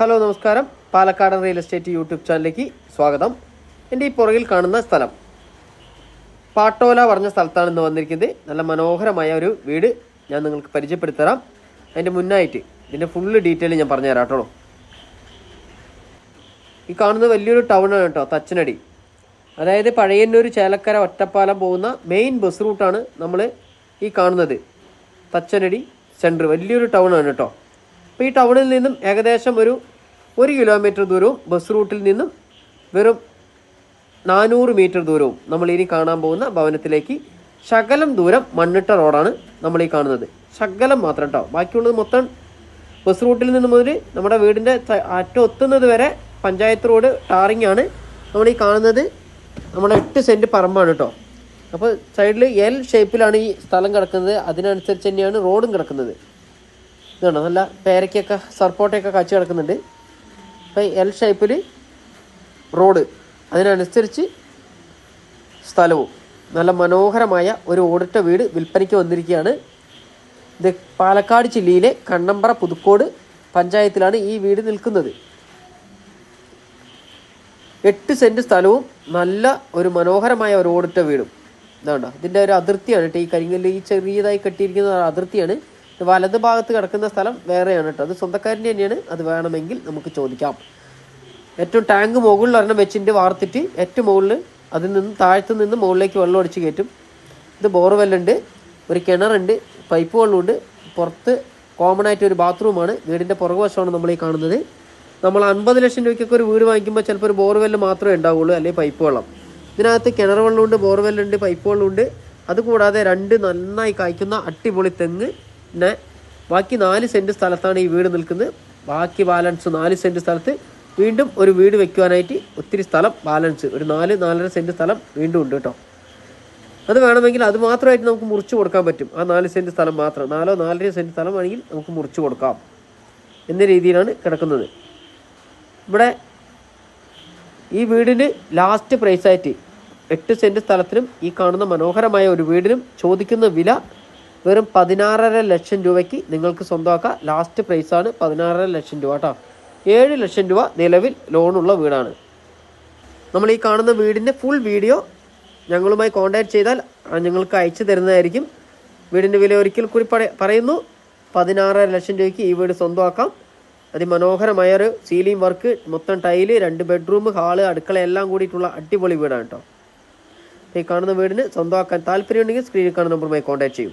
Hello നമസ്കാരം. Palakkad real estate YouTube ചാനലിലേക്ക് സ്വാഗതം. എന്റെ ഈ പുറകിൽ കാണുന്ന സ്ഥലം. പാട്ടോല പറഞ്ഞ സ്ഥലത്താണ് ഇന്ന് വന്നിരിക്കുന്നത്. നല്ല മനോഹരമായ ഒരു വീട് ഞാൻ നിങ്ങൾക്ക് പരിചയപ്പെടുത്തരാം. അതിന്റെ മുന്നായിട്ട് ഇതിന്റെ ഫുള്ള് ഡീറ്റെയിൽ ഞാൻ പറഞ്ഞുതരാം കേട്ടോ. ഈ കാണുന്നത് വലിയൊരു ടൗൺ ആണ് കേട്ടോ തച്ചനടി. അതായത് പഴയന്നൂർ ചേലക്കര ഒറ്റപ്പാലം പോകുന്ന മെയിൻ ബസ് റൂട്ടാണ് നമ്മൾ ഈ കാണുന്നത്. തച്ചനടി സെന്റർ വലിയൊരു ടൗൺ ആണ് കേട്ടോ. അപ്പോൾ ഈ ടൗണിൽ നിന്നും ഏകദേശം ഒരു ഒരു കിലോമീറ്റർ ദൂരവും ബസ് റൂട്ടിൽ നിന്നും വെറും നാനൂറ് മീറ്റർ ദൂരവും നമ്മൾ ഇനി കാണാൻ പോകുന്ന ഭവനത്തിലേക്ക് ശകലം ദൂരം മണ്ണിട്ട റോഡാണ് നമ്മൾ ഈ കാണുന്നത്. ശകലം മാത്രം കേട്ടോ ബാക്കിയുള്ളത് മൊത്തം ബസ് റൂട്ടിൽ നിന്ന് മുതൽ നമ്മുടെ വീടിന്റെ അറ്റം എത്തുന്നത് വരെ പഞ്ചായത്ത് റോഡ് ടാറിങ് ആണ്. നമ്മൾ ഈ കാണുന്നത് നമ്മുടെ എട്ട് സെന്റ് പറമ്പാണ് കേട്ടോ അപ്പോൾ സൈഡിൽ എൽ ഷേപ്പിലാണ് ഈ സ്ഥലം കിടക്കുന്നത്. അതിനനുസരിച്ച് തന്നെയാണ് റോഡും കിടക്കുന്നത്. ഇതാണ്? നല്ല പേരയ്ക്കൊക്കെ സർപ്പോട്ടയൊക്കെ കാച്ചു കിടക്കുന്നുണ്ട്. അപ്പോൾ എൽ ഷേപ്പിൽ റോഡ് അതിനനുസരിച്ച് സ്ഥലവും. നല്ല മനോഹരമായ ഒരു ഓടിട്ട വീട് വിൽപ്പനയ്ക്ക് വന്നിരിക്കുകയാണ്. ഇത് പാലക്കാട് ജില്ലയിലെ കണ്ണമ്പ്ര പുതുക്കോട് പഞ്ചായത്തിലാണ് ഈ വീട് നിൽക്കുന്നത്. എട്ട് സെന്റ് സ്ഥലവും നല്ല ഒരു മനോഹരമായ ഒരു ഓടിട്ട വീടും. ഇതാണ്ടോ ഇതിന്റെ ഒരു അതിർത്തിയാണ്. കേട്ടോ ഈ കരിങ്കല്ല് ഈ ചെറിയതായി കെട്ടിയിരിക്കുന്ന അതിർത്തിയാണ്. വലത് ഭാഗത്ത് കിടക്കുന്ന സ്ഥലം വേറെയാണ് കേട്ടോ. അത് സ്വന്തക്കാരന്റെ തന്നെയാണ്. അത് വേണമെങ്കിൽ നമുക്ക് ചോദിക്കാം. ഏറ്റവും ടാങ്ക് മുകളിൽ ഒരെണ്ണം വെച്ചിട്ട് വാർത്തിട്ട് ഏറ്റവും മുകളിൽ അതിൽ നിന്ന് താഴത്തു നിന്ന് മുകളിലേക്ക് വെള്ളം അടിച്ച് കയറ്റും. ഇത് ബോർവെല്ലുണ്ട് ഒരു കിണറുണ്ട് പൈപ്പ് വെള്ളമുണ്ട്. പുറത്ത് കോമൺ ആയിട്ട് ഒരു ബാത്റൂമാണ് വീടിന്റെ പുറകുവശമാണ് നമ്മൾ ഈ കാണുന്നത്. നമ്മൾ അൻപത് ലക്ഷം രൂപയ്ക്കൊക്കെ ഒരു വീട് വാങ്ങിക്കുമ്പോൾ ചിലപ്പോൾ ഒരു ബോർവെല്ല് മാത്രമേ ഉണ്ടാവുള്ളൂ അല്ലെങ്കിൽ പൈപ്പ് വെള്ളം. ഇതിനകത്ത് കിണർ വെള്ളമുണ്ട് ബോർവെല്ലുണ്ട് പൈപ്പ് വെള്ളമുണ്ട്. അതുകൂടാതെ രണ്ട് നന്നായി കായ്ക്കുന്ന അടിപൊളി തെങ്ങ് ബാക്കി നാല് സെന്റ് സ്ഥലത്താണ് ഈ വീട് നിൽക്കുന്നത്. ബാക്കി ബാലൻസ് നാല് സെന്റ് സ്ഥലത്ത്. വീണ്ടും ഒരു വീട് വെക്കുവാനായിട്ട് ഒത്തിരി സ്ഥലം ബാലൻസ്. ഒരു നാല് നാലര സെന്റ് സ്ഥലം വീണ്ടും ഉണ്ട് കേട്ടോ. അത് വേണമെങ്കിൽ അത് മാത്രമായിട്ട് നമുക്ക് മുറിച്ച് കൊടുക്കാൻ പറ്റും. ആ നാല് സെന്റ് സ്ഥലം മാത്രം. നാലോ നാലര സെന്റ് സ്ഥലം ആണെങ്കിൽ നമുക്ക് മുറിച്ച് കൊടുക്കാം. എന്ന രീതിയിലാണ് കിടക്കുന്നത്. ഇവിടെ ഈ വീടിന് ലാസ്റ്റ് പ്രൈസായിട്ട് എട്ട് സെന്റ് സ്ഥലത്തിനും ഈ കാണുന്ന മനോഹരമായ ഒരു വീടിനും ചോദിക്കുന്ന വില വെറും പതിനാറര ലക്ഷം രൂപയ്ക്ക് നിങ്ങൾക്ക് സ്വന്തമാക്കാം. ലാസ്റ്റ് പ്രൈസാണ് പതിനാറര ലക്ഷം രൂപ കേട്ടോ. ഏഴ് ലക്ഷം രൂപ നിലവിൽ ലോണുള്ള വീടാണ്. നമ്മൾ ഈ കാണുന്ന വീടിന്റെ ഫുൾ വീഡിയോ ഞങ്ങളുമായി കോൺടാക്ട് ചെയ്താൽ ഞങ്ങൾക്ക് അയച്ചു തരുന്നതായിരിക്കും. വീടിന്റെ വില ഒരിക്കൽ കൂടി പറ- പറയുന്നു. പതിനാറര ലക്ഷം രൂപയ്ക്ക് ഈ വീട് സ്വന്തമാക്കാം. അതിമനോഹരമായ ഒരു സീലിംഗ് വർക്ക് മൊത്തം ടൈൽ രണ്ട് ബെഡ്റൂം ഹാൾ അടുക്കള എല്ലാം കൂടിയിട്ടുള്ള അടിപൊളി വീടാണ് കേട്ടോ. ഈ കാണുന്ന വീടിന് സ്വന്തമാക്കാൻ താല്പര്യമുണ്ടെങ്കിൽ സ്ക്രീനിൽ കാണുന്ന നമ്പറുമായി കോൺടാക്ട് ചെയ്യും.